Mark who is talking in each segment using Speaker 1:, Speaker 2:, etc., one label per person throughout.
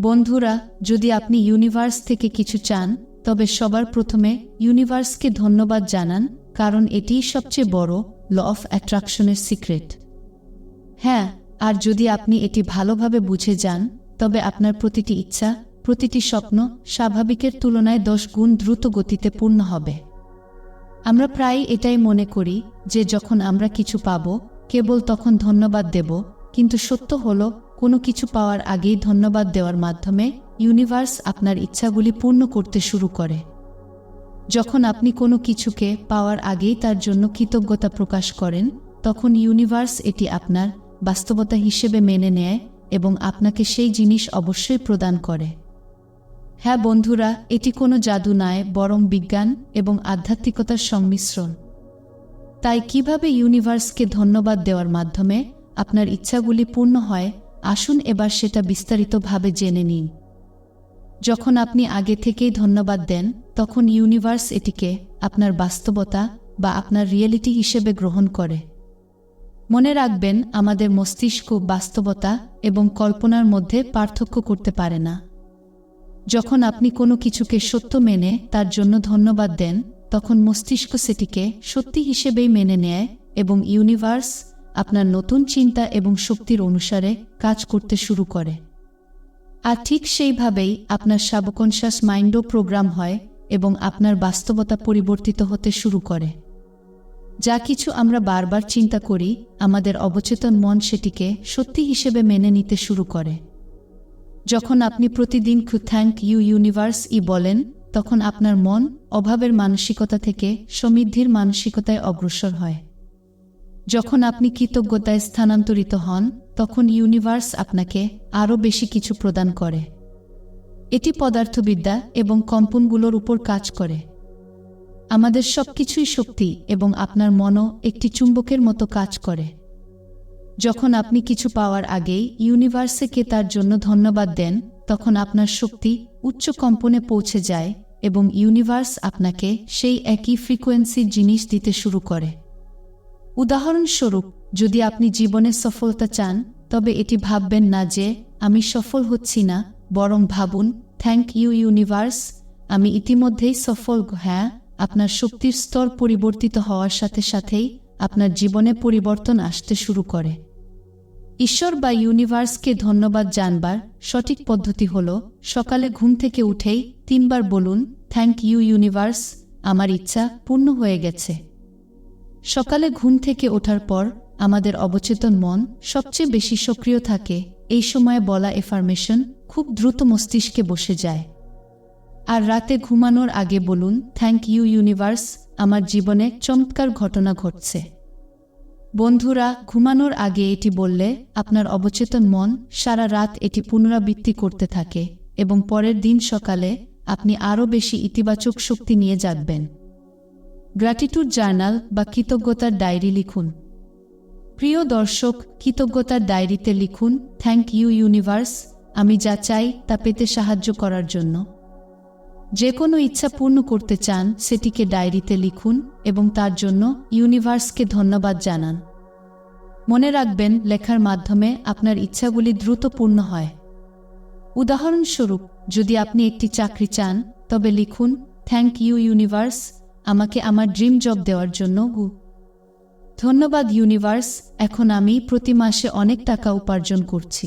Speaker 1: বন্ধুরা, যদি আপনি ইউনিভার্স থেকে কিছু চান, তবে সবার প্রথমে ইউনিভার্সকে ধন্যবাদ জানান, কারণ এটিই সবচেয়ে বড় ল অফ অ্যাট্রাকশনের সিক্রেট। হ্যাঁ আর যদি আপনি এটি ভালোভাবে বুঝে যান, তবে আপনার প্রতিটি ইচ্ছা, প্রতিটি স্বপ্ন স্বাভাবিকের তুলনায় দশ গুণ দ্রুত গতিতে পূর্ণ হবে। আমরা প্রায় এটাই মনে করি যে যখন আমরা কিছু পাব, কেবল তখন ধন্যবাদ দেব, কিন্তু সত্য হল কোনো কিছু পাওয়ার আগেই ধন্যবাদ দেওয়ার মাধ্যমে ইউনিভার্স আপনার ইচ্ছাগুলি পূর্ণ করতে শুরু করে। যখন আপনি কোনো কিছুকে পাওয়ার আগেই তার জন্য কৃতজ্ঞতা প্রকাশ করেন, তখন ইউনিভার্স এটি আপনার বাস্তবতা হিসেবে মেনে নেয় এবং আপনাকে সেই জিনিস অবশ্যই প্রদান করে। হ্যাঁ বন্ধুরা, এটি কোনো জাদু নয়, বরং বিজ্ঞান এবং আধ্যাত্মিকতার সংমিশ্রণ। তাই কীভাবে ইউনিভার্সকে ধন্যবাদ দেওয়ার মাধ্যমে আপনার ইচ্ছাগুলি পূর্ণ হয় আসুন এবার সেটা বিস্তারিতভাবে জেনে নিন যখন আপনি আগে থেকেই ধন্যবাদ দেন, তখন ইউনিভার্স এটিকে আপনার বাস্তবতা বা আপনার রিয়েলিটি হিসেবে গ্রহণ করে। মনে রাখবেন, আমাদের মস্তিষ্ক বাস্তবতা এবং কল্পনার মধ্যে পার্থক্য করতে পারে না। যখন আপনি কোনো কিছুকে সত্য মেনে তার জন্য ধন্যবাদ দেন, তখন মস্তিষ্ক সেটিকে সত্যি হিসেবেই মেনে নেয় এবং ইউনিভার্স আপনার নতুন চিন্তা এবং শক্তির অনুসারে কাজ করতে শুরু করে। আর ঠিক সেইভাবেই আপনার সাবকনশাস মাইন্ডও প্রোগ্রাম হয় এবং আপনার বাস্তবতা পরিবর্তিত হতে শুরু করে। যা কিছু আমরা বারবার চিন্তা করি, আমাদের অবচেতন মন সেটিকে সত্যি হিসেবে মেনে নিতে শুরু করে। যখন আপনি প্রতিদিন থ্যাংক ইউ ইউনিভার্স ই বলেন, তখন আপনার মন অভাবের মানসিকতা থেকে সমৃদ্ধির মানসিকতায় অগ্রসর হয়। যখন আপনি কৃতজ্ঞতায় স্থানান্তরিত হন, তখন ইউনিভার্স আপনাকে আরও বেশি কিছু প্রদান করে। এটি পদার্থবিদ্যা এবং কম্পনগুলোর উপর কাজ করে। আমাদের সবকিছুই শক্তি এবং আপনার মনও একটি চুম্বকের মতো কাজ করে। যখন আপনি কিছু পাওয়ার আগেই ইউনিভার্সকে তার জন্য ধন্যবাদ দেন, তখন আপনার শক্তি উচ্চ কম্পনে পৌঁছে যায় এবং ইউনিভার্স আপনাকে সেই একই ফ্রিকোয়েন্সির জিনিস দিতে শুরু করে। উদাহরণস্বরূপ, যদি আপনি জীবনে সফলতা চান, তবে এটি ভাববেন না যে, আমি সফল হচ্ছি না, বরং ভাবুন, থ্যাংক ইউ ইউনিভার্স, আমি ইতিমধ্যেই সফল হ্যাঁ আপনার শক্তির স্তর পরিবর্তিত হওয়ার সাথে সাথেই আপনার জীবনে পরিবর্তন আসতে শুরু করে। ঈশ্বর বা ইউনিভার্সকে ধন্যবাদ জানবার সঠিক পদ্ধতি হল, সকালে ঘুম থেকে উঠেই তিনবার বলুন, থ্যাংক ইউ ইউনিভার্স, আমার ইচ্ছা পূর্ণ হয়ে গেছে। সকালে ঘুম থেকে ওঠার পর আমাদের অবচেতন মন সবচেয়ে বেশি সক্রিয় থাকে। এই সময়ে বলা এফার্মেশন খুব দ্রুত মস্তিষ্কে বসে যায়। আর রাতে ঘুমানোর আগে বলুন থ্যাংক ইউ ইউনিভার্স আমার জীবনে চমৎকার ঘটনা ঘটছে। বন্ধুরা, ঘুমানোর আগে এটি বললে আপনার অবচেতন মন সারা রাত এটি পুনরাবৃত্তি করতে থাকে এবং পরের দিন সকালে আপনি আরও বেশি ইতিবাচক শক্তি নিয়ে জাগবেন। গ্র্যাটিটিউড জার্নাল বা কৃতজ্ঞতার ডায়েরি লিখুন। প্রিয় দর্শক কৃতজ্ঞতার ডায়েরিতে লিখুন থ্যাংক ইউ ইউনিভার্স আমি যা চাই তা পেতে সাহায্য করার জন্য। যে কোনো ইচ্ছা পূর্ণ করতে চান, সেটিকে ডায়েরিতে লিখুন এবং তার জন্য ইউনিভার্সকে ধন্যবাদ জানান। মনে রাখবেন, লেখার মাধ্যমে আপনার ইচ্ছাগুলি দ্রুত পূর্ণ হয়। উদাহরণস্বরূপ, যদি আপনি একটি চাকরি চান, তবে লিখুন থ্যাংক ইউ ইউনিভার্স আমাকে আমার ড্রিম জব দেওয়ার জন্য গু। ধন্যবাদ ইউনিভার্স এখন আমি প্রতি মাসে অনেক টাকা উপার্জন করছি।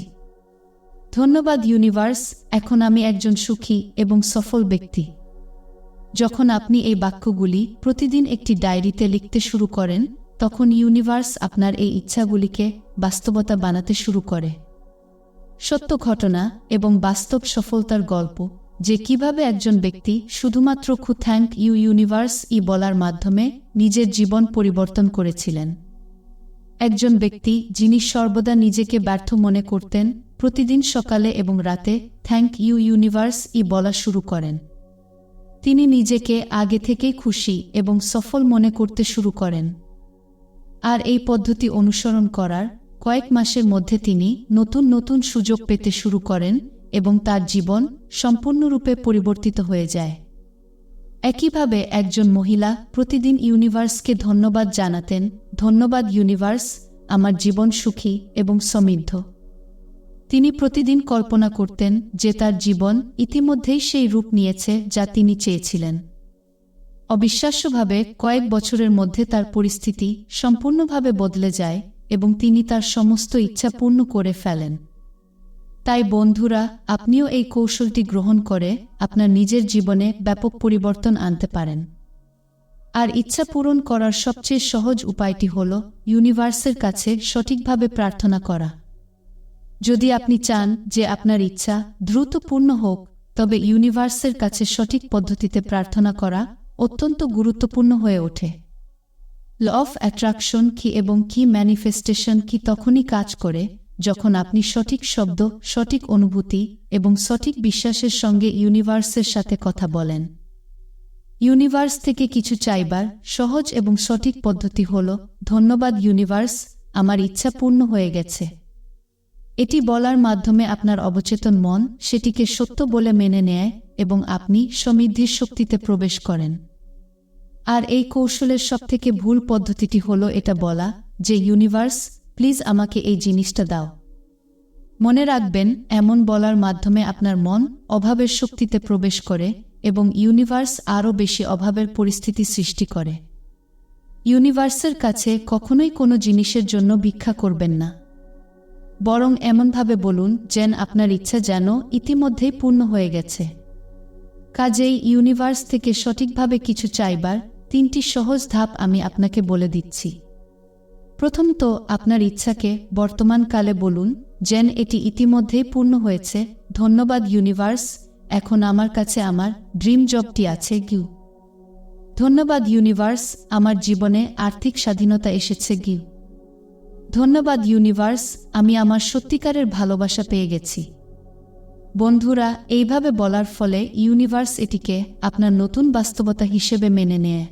Speaker 1: ধন্যবাদ ইউনিভার্স এখন আমি একজন সুখী এবং সফল ব্যক্তি। যখন আপনি এই বাক্যগুলি প্রতিদিন একটি ডায়েরিতে লিখতে শুরু করেন, তখন ইউনিভার্স আপনার এই ইচ্ছাগুলিকে বাস্তবতা বানাতে শুরু করে। সত্য ঘটনা এবং বাস্তব সফলতার গল্প যে কীভাবে একজন ব্যক্তি শুধুমাত্র খু থ্যাংক ইউ ইউনিভার্স ই বলার মাধ্যমে নিজের জীবন পরিবর্তন করেছিলেন। একজন ব্যক্তি যিনি সর্বদা নিজেকে ব্যর্থ মনে করতেন, প্রতিদিন সকালে এবং রাতে থ্যাংক ইউ ইউনিভার্স ই বলা শুরু করেন। তিনি নিজেকে আগে থেকেই খুশি এবং সফল মনে করতে শুরু করেন। আর এই পদ্ধতি অনুসরণ করার কয়েক মাসের মধ্যে তিনি নতুন নতুন সুযোগ পেতে শুরু করেন এবং তার জীবন সম্পূর্ণরূপে পরিবর্তিত হয়ে যায়। একইভাবে একজন মহিলা প্রতিদিন ইউনিভার্সকে ধন্যবাদ জানাতেন, ধন্যবাদ ইউনিভার্স, আমার জীবন সুখী এবং সমৃদ্ধ। তিনি প্রতিদিন কল্পনা করতেন যে তার জীবন ইতিমধ্যেই সেই রূপ নিয়েছে যা তিনি চেয়েছিলেন। অবিশ্বাস্যভাবে কয়েক বছরের মধ্যে তার পরিস্থিতি সম্পূর্ণভাবে বদলে যায় এবং তিনি তার সমস্ত ইচ্ছা পূর্ণ করে ফেলেন। তাই বন্ধুরা, আপনিও এই কৌশলটি গ্রহণ করে আপনার নিজের জীবনে ব্যাপক পরিবর্তন আনতে পারেন। আর ইচ্ছা পূরণ করার সবচেয়ে সহজ উপায়টি হল ইউনিভার্সের কাছে সঠিকভাবে প্রার্থনা করা। যদি আপনি চান যে আপনার ইচ্ছা দ্রুত পূর্ণ হোক, তবে ইউনিভার্সের কাছে সঠিক পদ্ধতিতে প্রার্থনা করা অত্যন্ত গুরুত্বপূর্ণ হয়ে ওঠে। ল অফ অ্যাট্রাকশন কি এবং কি ম্যানিফেস্টেশন কি তখনই কাজ করে যখন আপনি সঠিক শব্দ, সঠিক অনুভূতি এবং সঠিক বিশ্বাসের সঙ্গে ইউনিভার্সের সাথে কথা বলেন। ইউনিভার্স থেকে কিছু চাইবার সহজ এবং সঠিক পদ্ধতি হল, ধন্যবাদ ইউনিভার্স, আমার ইচ্ছা পূর্ণ হয়ে গেছে। এটি বলার মাধ্যমে আপনার অবচেতন মন সেটিকে সত্য বলে মেনে নেয় এবং আপনি সমৃদ্ধির শক্তিতে প্রবেশ করেন। আর এই কৌশলের সবথেকে ভুল পদ্ধতিটি হল এটা বলা যে ইউনিভার্স প্লিজ আমাকে এই জিনিসটা দাও। মনে রাখবেন, এমন বলার মাধ্যমে আপনার মন অভাবের শক্তিতে প্রবেশ করে এবং ইউনিভার্স আরও বেশি অভাবের পরিস্থিতি সৃষ্টি করে। ইউনিভার্সের কাছে কখনোই কোনো জিনিসের জন্য ভিক্ষা করবেন না। বরং এমনভাবে বলুন, যেন আপনার ইচ্ছা যেন ইতিমধ্যেই পূর্ণ হয়ে গেছে। কাজেই ইউনিভার্স থেকে সঠিকভাবে কিছু চাইবার তিনটি সহজ ধাপ আমি আপনাকে বলে দিচ্ছি। প্রথমত আপনার ইচ্ছাকে বর্তমানকালে বলুন, যেন এটি ইতিমধ্যেই পূর্ণ হয়েছে। ধন্যবাদ ইউনিভার্স, এখন আমার কাছে আমার ড্রিম জবটি আছে গিউ। ধন্যবাদ ইউনিভার্স, আমার জীবনে আর্থিক স্বাধীনতা এসেছে গিউ। ধন্যবাদ ইউনিভার্স, আমি আমার সত্যিকারের ভালোবাসা পেয়ে গেছি। বন্ধুরা, এইভাবে বলার ফলে ইউনিভার্স এটিকে আপনার নতুন বাস্তবতা হিসেবে মেনে নেয়।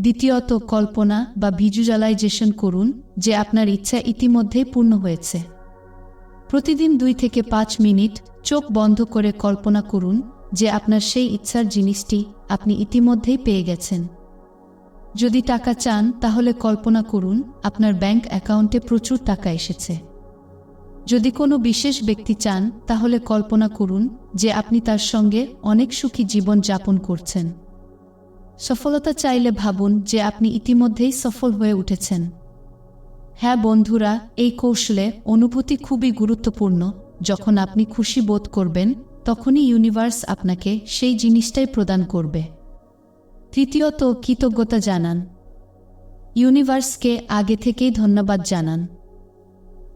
Speaker 1: দ্বিতীয়ত কল্পনা বা ভিজুয়ালাইজেশন করুন, যে আপনার ইচ্ছা ইতিমধ্যেই পূর্ণ হয়েছে। প্রতিদিন দুই থেকে পাঁচ মিনিট চোখ বন্ধ করে কল্পনা করুন, যে আপনার সেই ইচ্ছার জিনিসটি আপনি ইতিমধ্যেই পেয়ে গেছেন। যদি টাকা চান, তাহলে কল্পনা করুন, আপনার ব্যাংক অ্যাকাউন্টে প্রচুর টাকা এসেছে। যদি কোনো বিশেষ ব্যক্তি চান, তাহলে কল্পনা করুন, যে আপনি তার সঙ্গে অনেক সুখী জীবন যাপন করছেন। সফলতা চাইলে ভাবুন যে আপনি ইতিমধ্যেই সফল হয়ে উঠেছেন। হ্যাঁ বন্ধুরা, এই কৌশলে অনুভূতি খুবই গুরুত্বপূর্ণ। যখন আপনি খুশি বোধ করবেন, তখনই ইউনিভার্স আপনাকে সেই জিনিসটাই প্রদান করবে। তৃতীয়ত, কৃতজ্ঞতা জানান। ইউনিভার্সকে আগে থেকেই ধন্যবাদ জানান।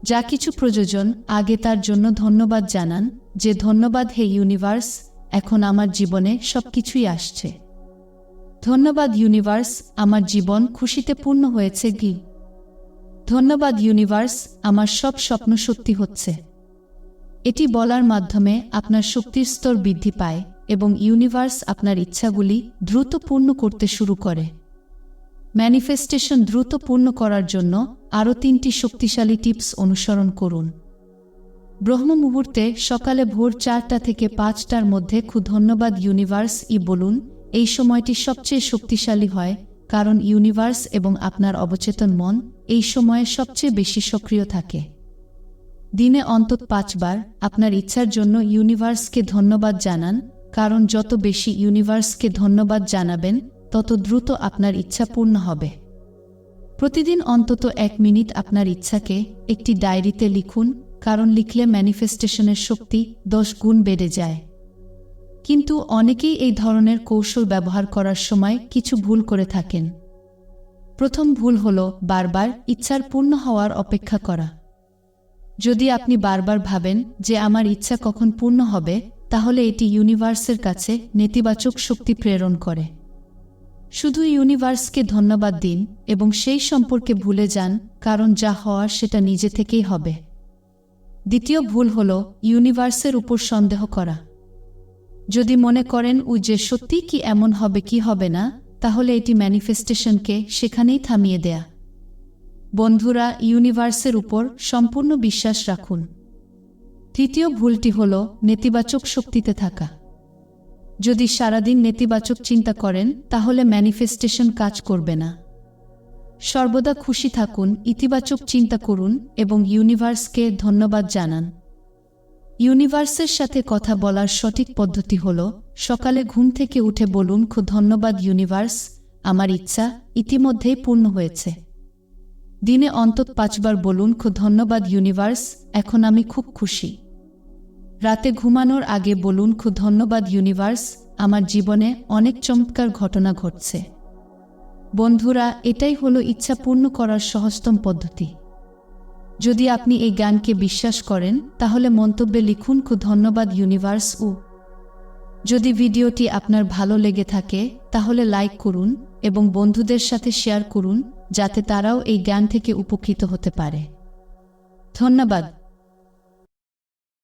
Speaker 1: যা কিছু প্রয়োজন, আগে তার জন্য ধন্যবাদ জানান যে ধন্যবাদ, হে ইউনিভার্স এখন আমার জীবনে সব কিছুই আসছে। ধন্যবাদ ইউনিভার্স, আমার জীবন খুশিতে পূর্ণ হয়েছে গি। ধন্যবাদ ইউনিভার্স, আমার সব স্বপ্ন সত্যি হচ্ছে। এটি বলার মাধ্যমে আপনার শক্তির স্তর বৃদ্ধি পায় এবং ইউনিভার্স আপনার ইচ্ছাগুলি দ্রুত পূর্ণ করতে শুরু করে। ম্যানিফেস্টেশন দ্রুত পূর্ণ করার জন্য আরও তিনটি শক্তিশালী টিপস অনুসরণ করুন। ব্রহ্ম মুহূর্তে সকালে ভোর চারটা থেকে পাঁচটার মধ্যে ধন্যবাদ ইউনিভার্স ই বলুন এই সময়টি সবচেয়ে শক্তিশালী হয়, কারণ ইউনিভার্স এবং আপনার অবচেতন মন এই সময়ে সবচেয়ে বেশি সক্রিয় থাকে। দিনে অন্তত পাঁচবার আপনার ইচ্ছার জন্য ইউনিভার্সকে ধন্যবাদ জানান, কারণ যত বেশি ইউনিভার্সকে ধন্যবাদ জানাবেন, তত দ্রুত আপনার ইচ্ছা পূর্ণ হবে। প্রতিদিন অন্তত এক মিনিট আপনার ইচ্ছাকে একটি ডায়েরিতে লিখুন, কারণ লিখলে ম্যানিফেস্টেশনের শক্তি দশ গুণ বেড়ে যায়। কিন্তু অনেকেই এই ধরনের কৌশল ব্যবহার করার সময় কিছু ভুল করে থাকেন। প্রথম ভুল হল বারবার ইচ্ছার পূর্ণ হওয়ার অপেক্ষা করা। যদি আপনি বারবার ভাবেন যে আমার ইচ্ছা কখন পূর্ণ হবে, তাহলে এটি ইউনিভার্সের কাছে নেতিবাচক শক্তি প্রেরণ করে। শুধু ইউনিভার্সকে ধন্যবাদ দিন এবং সেই সম্পর্কে ভুলে যান কারণ যা হওয়ার সেটা নিজে থেকেই হবে। দ্বিতীয় ভুল হল ইউনিভার্সের উপর সন্দেহ করা। যদি মনে করেন উ যে সত্যি কি এমন হবে, কি হবে না, তাহলে এটি ম্যানিফেস্টেশনকে সেখানেই থামিয়ে দেয়া। বন্ধুরা, ইউনিভার্সের উপর সম্পূর্ণ বিশ্বাস রাখুন। তৃতীয় ভুলটি হল নেতিবাচক শক্তিতে থাকা। যদি সারাদিন নেতিবাচক চিন্তা করেন, তাহলে ম্যানিফেস্টেশন কাজ করবে না। সর্বদা খুশি থাকুন, ইতিবাচক চিন্তা করুন এবং ইউনিভার্সকে ধন্যবাদ জানান। ইউনিভার্সের সাথে কথা বলার সঠিক পদ্ধতি হল, সকালে ঘুম থেকে উঠে বলুন, খুব ধন্যবাদ ইউনিভার্স, আমার ইচ্ছা ইতিমধ্যেই পূর্ণ হয়েছে। দিনে অন্তত পাঁচবার বলুন, খুব ধন্যবাদ ইউনিভার্স, এখন আমি খুব খুশি। রাতে ঘুমানোর আগে বলুন, খুব ধন্যবাদ ইউনিভার্স, আমার জীবনে অনেক চমৎকার ঘটনা ঘটছে। বন্ধুরা, এটাই হলো ইচ্ছা পূর্ণ করার সহজতম পদ্ধতি। যদি আপনি এই গানকে বিশ্বাস করেন, তাহলে মন্তব্যে লিখুন খুব ধন্যবাদ ইউনিভার্স ও যদি ভিডিওটি আপনার ভালো লেগে থাকে, তাহলে লাইক করুন এবং বন্ধুদের সাথে শেয়ার করুন, যাতে তারাও এই জ্ঞান থেকে উপকৃত হতে পারে। ধন্যবাদ।